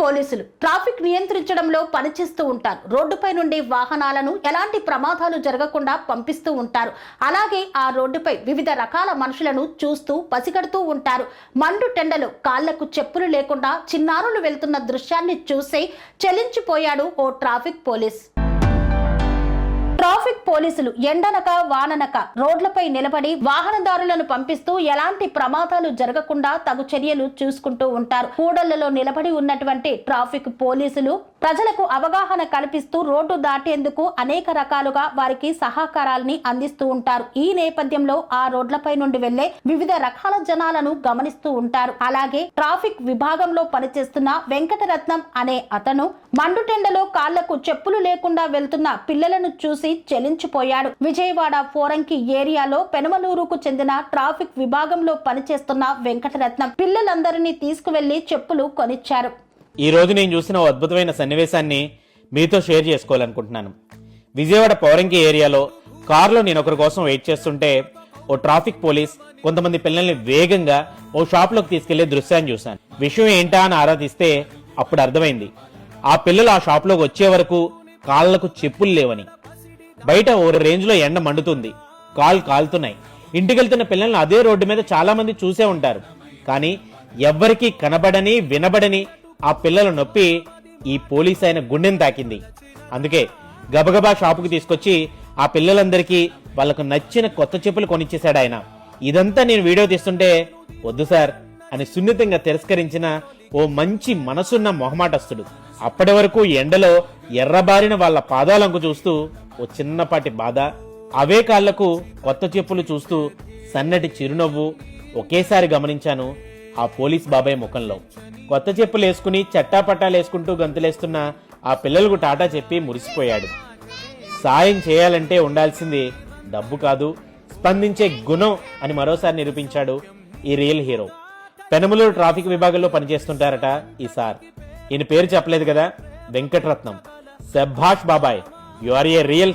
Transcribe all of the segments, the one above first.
పోలీసులు ట్రాఫిక్ నియంత్రించడంలో పనిచేస్తూ ఉంటారు. రోడ్డుపై నుండి వాహనాలను ఎలాంటి ప్రమాదాలు జరగకుండా పంపిస్తూ ఉంటారు. అలాగే ఆ రోడ్డుపై వివిధ రకాల మనుషులను చూస్తూ పసిగడుతూ ఉంటారు. మండు టెండలు కాళ్ళకు చెప్పులు లేకుండా చిన్నారులు వెళ్తున్న దృశ్యాన్ని చూసి చెలించిపోయాడు ఓ ట్రాఫిక్ పోలీస్. ట్రాఫిక్ పోలీసులు ఎండనక వాననక రోడ్లపై నిలబడి వాహనదారులను పంపిస్తూ ఎలాంటి ప్రమాదాలు జరగకుండా తగు చర్యలు చూసుకుంటూ ఉంటారు. కూడళ్ళలో నిలబడి ఉన్నటువంటి ట్రాఫిక్ పోలీసులు ప్రజలకు అవగాహన కల్పిస్తూ రోడ్డు దాటేందుకు అనేక రకాలుగా వారికి సహకారాల్ని అందిస్తూ ఉంటారు. ఈ నేపథ్యంలో ఆ రోడ్లపై నుండి వెళ్ళే వివిధ రకాల జనాలను గమనిస్తూ ఉంటారు. అలాగే ట్రాఫిక్ విభాగంలో పనిచేస్తున్న వెంకటరత్నం అనే అతను మండుటెండలో కాళ్ళకు చెప్పులు లేకుండా వెళ్తున్న పిల్లలను చూసి చెలించిపోయాడు. విజయవాడ ఫోరంకి ఏరియాలో పెనమలూరుకు చెందిన ట్రాఫిక్ విభాగంలో పనిచేస్తున్న వెంకటరత్నం పిల్లలందరినీ తీసుకువెళ్ళి చెప్పులు కొనిచ్చారు. ఈ రోజు నేను చూసిన ఓ అద్భుతమైన సన్నివేశాన్ని మీతో షేర్ చేసుకోవాలనుకుంటున్నాను. విజయవాడ పౌరంకి ఏరియాలో కారులో నేను ఒకరి కోసం వెయిట్ చేస్తుంటే ఓ ట్రాఫిక్ పోలీస్ కొంతమంది పిల్లల్ని వేగంగా ఓ షాప్లోకి తీసుకెళ్ళే దృశ్యాన్ని చూశాను. విషయం ఏంటా అని ఆరాధిస్తే అప్పుడు అర్థమైంది. ఆ పిల్లలు ఆ షాప్లోకి వచ్చే వరకు కాళ్ళకు చెప్పులు లేవని. బయట ఓ రేంజ్లో ఎండ మండుతుంది. కాళ్ళు కాలుతున్నాయి. ఇంటికెళ్తున్న పిల్లల్ని అదే రోడ్డు మీద చాలా మంది చూసే ఉంటారు. కానీ ఎవ్వరికీ కనబడని వినబడని ఆ పిల్లల నొప్పి ఈ పోలీస్ అయిన గుండెని తాకింది. అందుకే గబగబా షాపుకి తీసుకొచ్చి ఆ పిల్లలందరికీ వాళ్ళకు నచ్చిన కొత్త చెప్పులు కొనిచ్చేశాడు ఆయన. ఇదంతా నేను వీడియో తీస్తుంటే వద్దు సార్ అని సున్నితంగా తిరస్కరించిన ఓ మంచి మనసున్న మొహమాటస్తుడు అప్పటి వరకు ఎండలో ఎర్రబారిన వాళ్ళ పాదాలంకు చూస్తూ ఓ చిన్నపాటి బాధ. అవే కాళ్ళకు కొత్త చెప్పులు చూస్తూ సన్నటి చిరునవ్వు ఒకేసారి గమనించాను. ఆ పోలీస్ బాబాయ్ ముఖంలో. కొత్త చెప్పులు వేసుకుని చట్టాపట్టాలు వేసుకుంటూ గంతులేస్తున్న ఆ పిల్లలకు టాటా చెప్పి మురిసిపోయాడు. సాయం చేయాలంటే ఉండాల్సింది డబ్బు కాదు స్పందించే గుణం అని మరోసారి నిరూపించాడు ఈ రియల్ హీరో. పెనమలూరు ట్రాఫిక్ విభాగంలో పనిచేస్తుంటారట ఈ సార్. ఈయన పేరు చెప్పలేదు కదా? వెంకటరత్నం. శభాష్ బాబాయ్ you are a real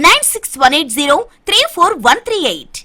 Nine six one eight zero three four one three eight